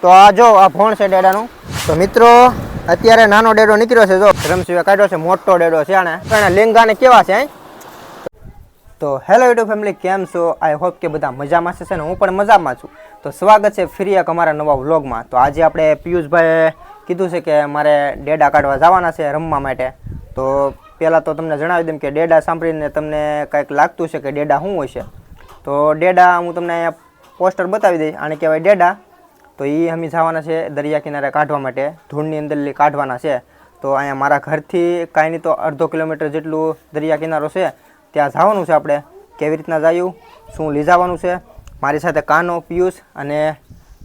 તો આ જો, આ ભોણ છે ડેડાનું. તો મિત્રો, અત્યારે નાનો ડેડો નીકળ્યો છે જો રમસિંહે કાઢ્યો છે, મોટો ડેડો છે આને પણ લેંગાને કેવા છે, હે? તો હેલો યુટ્યુબ ફેમિલી, કેમ છો? આઈ હોપ કે બધા મજામાં છે ને? હું પણ મજામાં છું. તો સ્વાગત છે ફરી એક અમારા નવા વ્લોગમાં. તો આજે આપણે પિયુષભાઈએ કીધું છે કે મારે ડેડા કાઢવા જવાના છે રમવા માટે. તો પહેલાં તો તમને જણાવી દઉં કે ડેડા સાંભળીને તમને કંઈક લાગતું છે કે ડેડા શું હોય છે. તો ડેડા હું તમને પોસ્ટર બતાવી દઈશ. આને કહેવાય ડેડા. તો એ અમે જવાના છે દરિયા કિનારે કાઢવા માટે. ધૂળની અંદર કાઢવાના છે. તો અહીંયા મારા ઘરથી કાંઈ નહીં તો અડધો કિલોમીટર જેટલું દરિયા કિનારો છે. ત્યાં જવાનું છે આપણે. કેવી રીતના જાયું? શું લઈ જવાનું છે? મારી સાથે કાનો, પિયુષ અને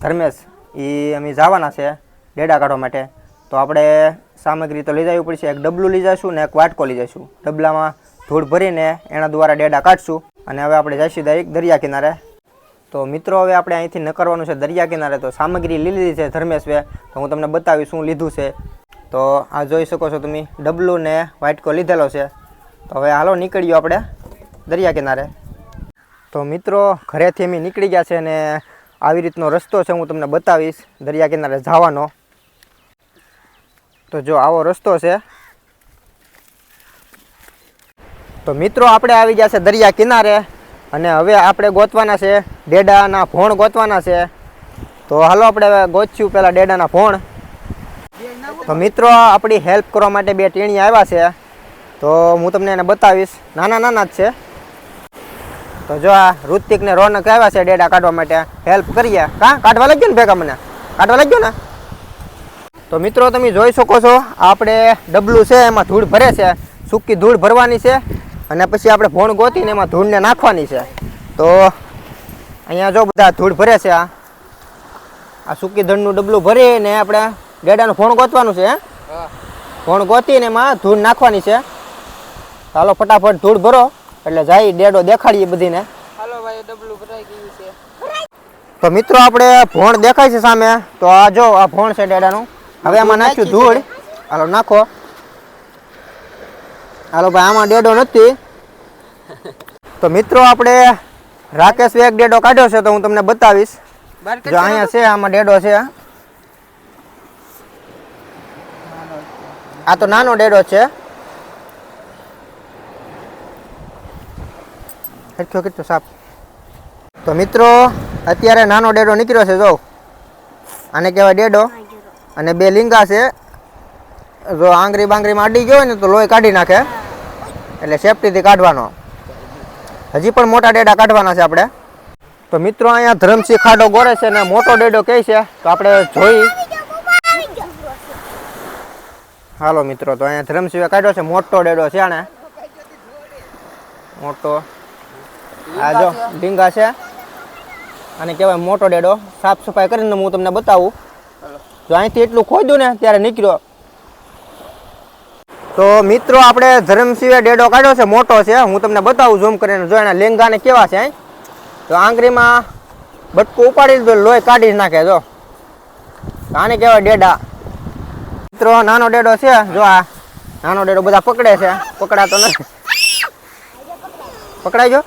ધર્મેશ એ અમે જવાના છે ડેડા કાઢવા માટે. તો આપણે સામગ્રી તો લઈ જવી પડશે. એક ડબલું લઈ જઈશું ને એક વાટકો લઈ જઈશું ડબલામાં ધૂળ ભરીને એના દ્વારા ડેડા કાઢશું. અને હવે આપણે જઈશું દરેક દરિયા કિનારે. તો મિત્રો, હવે આપણે અહીંથી નકરવાનું છે દરિયા કિનારે. તો સામગ્રી લીધી છે ધર્મેશભાઈ. તો હું તમને બતાવીશ શું લીધું છે. તો આ જોઈ શકો છો તમે, ડબલું ને વાઇટકો લીધેલો છે. તો હવે હાલો નીકળ્યો આપણે દરિયા કિનારે. તો મિત્રો, ઘરેથી અમે નીકળી ગયા છે અને આવી રીતનો રસ્તો છે હું તમને બતાવીશ, દરિયા કિનારે જવાનો. તો જો આવો રસ્તો છે. તો મિત્રો, આપણે આવી ગયા છે દરિયા કિનારે. અને હવે આપણે ગોતવાના છે, ડેડાના ભોણ ગોતવાના છે. તો હાલો આપણે ગોતશું પહેલાં ડેડાના ભોણ. તો મિત્રો, આપણી હેલ્પ કરવા માટે બે ટીણી આવ્યા છે. તો હું તમને એને બતાવીશ. નાના નાના જ છે. તો જો આ ઋતિક ને રોનક આવ્યા છે ડેડા કાઢવા માટે. હેલ્પ કરીએ. કા? કાઢવા લાગ્યો ને ભેગા મને? કાઢવા લાગ્યો ને? તો મિત્રો, તમે જોઈ શકો છો, આપણે ડબલું છે, એમાં ધૂળ ભરે છે. સૂકી ધૂળ ભરવાની છે. અને પછી આપણે ભોણ ગોતીને એમાં ધૂળને નાખવાની છે. તો અહીંયા જો બધા ધૂળ ભરે છે આ. આ સૂકી ધૂળનું ડબલું ભરીને આપણે ડેડાનું ભોણ ગોતવાનું છે? ભોણ ગોતીને એમાં ધૂળ નાખવાની છે. ચાલો ફટાફટ ધૂળ ભરો એટલે જાય ડેડો દેખાડીએ બધીને. હાલો ભાઈ ડબલું ભરાઈ ગયું છે. તો મિત્રો આપણે ભોણ દેખાય છે સામે. તો આ જો આ ભોણ છે ડેડાનું. હવે આમાં નાખ્યું ધૂળ. હાલો નાખો. હાલો ભાઈ આમાં ડેડો નથી. તો મિત્રો આપણે રાકેશ એક ડેડો કાઢ્યો છે તો હું તમને બતાવીશ. જો અહીંયા છે આમાં ડેડો છે આ તો નાનો ડેડો છે. હેઠો કેટલો સાપ તો મિત્રો અત્યારે નાનો ડેડો નીકળ્યો છે જો. આને કહેવાય ડેડો. અને બે લીંગા છે. જો આંગરી બાંગરીમાં અડી ગયો હોય ને તો લોહી કાઢી નાખે. એટલે સેફટીથી કાઢવાનો. હજી પણ મોટા ડેડા કાઢવાના છે આપણે. તો મિત્રો અહીંયા ધરમસિંહ ખાડો ગોરે છે ને મોટો ડેડો કહે છે, તો આપણે જોઈ. હાલો મિત્રો, તો અહીંયા ધરમસિંહે કાઢ્યો છે, મોટો ડેડો છે આને મોટો. આ જો, ડીંગા છે. અને કહેવાય મોટો ડેડો. સાફ સફાઈ કરીને હું તમને બતાવું. જો અહીંથી એટલું ખોદ્યું ને, ત્યારે નીકળ્યો. તો મિત્રો, આપણે ધરમસિંહે ડેડો કાઢ્યો છે, મોટો છે. હું તમને બતાવું, ઝૂમ કરીને જો એના લેંગાને કેવા છે. તો આંગળીમાં બટકું ઉપાડી દીધું લોહી કાઢી જ નાખે, જો. આને કહેવાય ડેડા. મિત્રો, નાનો ડેડો છે, જો આ. નાનો ડેડો બધા પકડે છે. પકડાતો નથી પકડાઈ ગયો?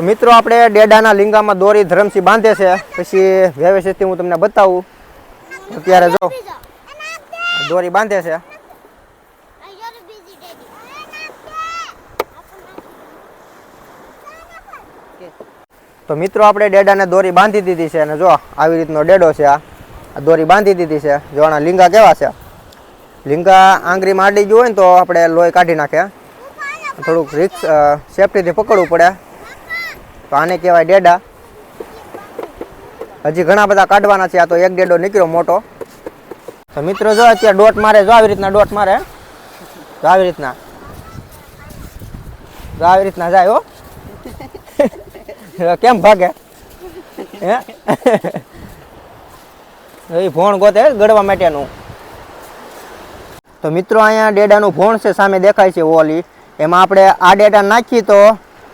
મિત્રો, આપણે ડેડાના લિંગામાં દોરી ધરમસિંહ બાંધે છે. પછી વ્યવસ્થિતથી હું તમને બતાવું. અત્યારે જો. દોરી બાંધે છે. તો મિત્રો, આપણે ડેડાને દોરી બાંધી દીધી છે અને જો આવી રીતનો ડેડો છે આ. દોરી બાંધી દીધી છે. જો આના લીંગા કેવા છે? લીંગા આંગળીમાં આડી ગયું હોય ને તો આપણે લોહી કાઢી નાખે. થોડુંક રિક્સ સેફટીથી પકડવું પડે. તો આને કહેવાય ડેડા. હજી ઘણા બધા કાઢવાના છે. આ તો એક ડેડો નીકળ્યો મોટો. તો મિત્રો જો અત્યારે ડોટ મારે, જો આવી રીતના ડોટ મારે, જો આવી રીતના. જો આવી રીતના જાય હો. કેમ ભાગે? હે? એ ભોણ ગોતે ગળવા માટેનું. તો મિત્રો અહીંયા ડેડાનું ભોણ છે, સામે દેખાય છે ઓલી. એમાં આપણે આ ડેડા નાખીએ તો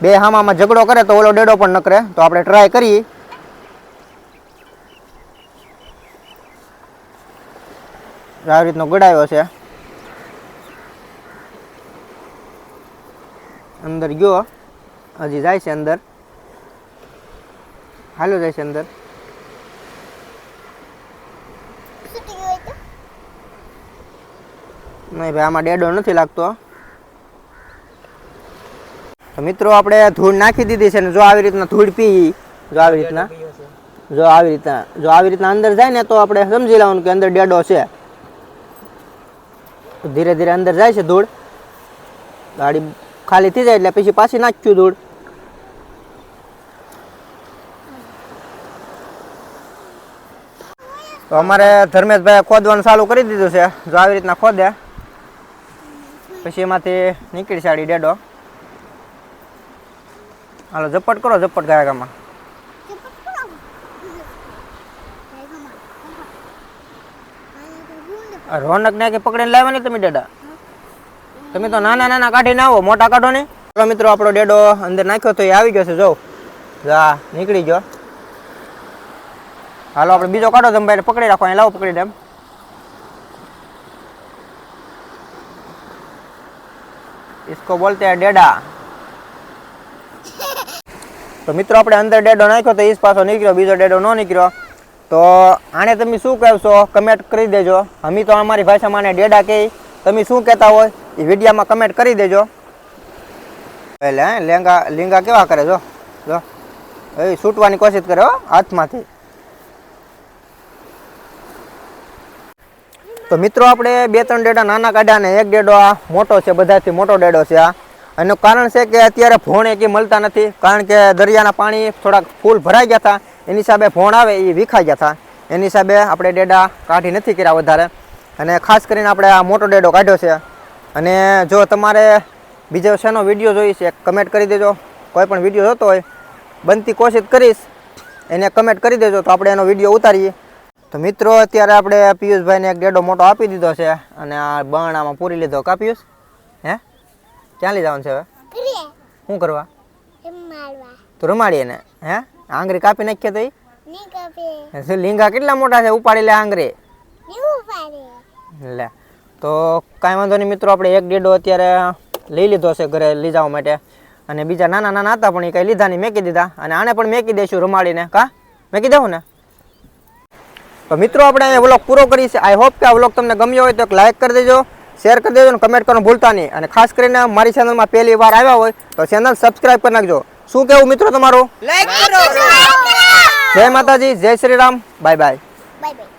બે હામામાં ઝઘડો કરે તો ઓલો ડેડો પણ નકરે. તો આપણે ટ્રાય કરીએ આવી રીતનો ગળાયો છે. અંદર ગયો. હજી જાય છે અંદર. હાલો જાય છે અંદર. નહીં ભાઈ, આમાં ડેડો નથી લાગતો. તો મિત્રો, આપણે ધૂળ નાખી દીધી છે ને જો આવી રીતના ધૂળ પી જો આવી રીતના, જો આવી રીતના, જો આવી રીતના અંદર જાય ને તો આપણે સમજી લેવાનું કે અંદર ડેડો છે. ધીરે ધીરે અંદર જાય છે ધૂળ. ગાડી ખાલી થઈ જાય એટલે પછી પાછી નાખ્યું ધૂળ. તો અમારે ધર્મેશભાઈ ખોદવાનું ચાલુ કરી દીધું છે. જો આવી રીતના ખોદે. પછી એમાંથી નીકળી સાડી ડેડો. હાલો, ઝપટ કરો, ઝપટ ગાયકામાં રોનક ને કે પકડીને લાવ્યા ને તમે ડેડા તમે તો નાના નાના કાઢીને આવો મોટા કાઢો ને ચલો મિત્રો આપણો ડેડો અંદર નાખ્યો તો એ આવી ગયો છે જો જા નીકળી ગયો હાલો આપણે બીજો કાઢો તમે ભાઈ પકડી રાખો અહીં લાવો પકડી એમ इसको बोलते हैं डेडा તો મિત્રો આપણે અંદર ડેડો નાખ્યો તો ઈસ પાછો નીકળ્યો બીજો ડેડો ન નીકળ્યો તો આને તમે શું કહેશો? કમેન્ટ કરી દેજો. અમે તો અમારી ભાષામાં આને ડેડા કહી તમે શું કહેતા હોય એ વિડીયામાં કમેન્ટ કરી દેજો. એટલે હે, લેંગા, લીંગા કેવા કરે જો જો. એ છૂટવાની કોશિશ કરે હાથમાંથી. તો મિત્રો, આપણે બે, ત્રણ ડેડા નાના કાઢ્યા ને એક ડેડો આ મોટો છે, બધાથી મોટો ડેડો છે આ. એનું કારણ છે કે અત્યારે ભોણ એકી મળતા નથી, કારણ કે દરિયાના પાણી થોડાક ફૂલ ભરાઈ ગયા હતા. એની હિસાબે ભોણ આવે એ વિખાઈ ગયા હતા. એની હિસાબે આપણે ડેડા કાઢી નથી કર્યા વધારે. અને ખાસ કરીને આપણે આ મોટો ડેડો કાઢ્યો છે. અને જો તમારે બીજો શેનો વીડિયો જોઈએ છે કમેન્ટ કરી દેજો. કોઈ પણ વીડિયો જોતો હોય બનતી કોશિશ કરીશ. એને કમેન્ટ કરી દેજો તો આપણે એનો વીડિયો ઉતારીએ. તો મિત્રો અત્યારે આપણે પિયુષભાઈને એક ડેડો મોટો આપી દીધો છે અને આ બરણામાં પૂરી લીધો. કા પિયુષ? હે? ક્યાં લઈ જવાનું છે હવે? શું કરવા? તો રમાડીએ ને હે? આંગળી કાપી નાખીએ તો લીંગા કેટલા મોટા છે? ઉપાડી લે આંગળી. લે. તો કાંઈ વાંધો નહીં મિત્રો આપણે એક ડેડો અત્યારે લઈ લીધો છે ઘરે લઈ જવા માટે. અને બીજા નાના નાના હતા પણ એ કંઈ લીધા નહીં મેકી દીધા. અને આને પણ મેકી દઈશું રમાડીને કા? મેકી દેવું ને? તો મિત્રો આપણે અહીંયા વ્લોગ પૂરો કરી છે આઈ હોપ કે આ વ્લોગ તમને ગમ્યો હોય તો એક લાઇક કરી દેજો શેર કરી દેજો અને કમેન્ટ કરવાનું ભૂલતા નહીં. અને ખાસ કરીને મારી ચેનલમાં પહેલી વાર આવ્યા હોય તો ચેનલ સબસ્ક્રાઈબ કરી નાખજો. શું કેવું મિત્રો તમારું? જય માતાજી જય Shri Ram. Bye bye bye bye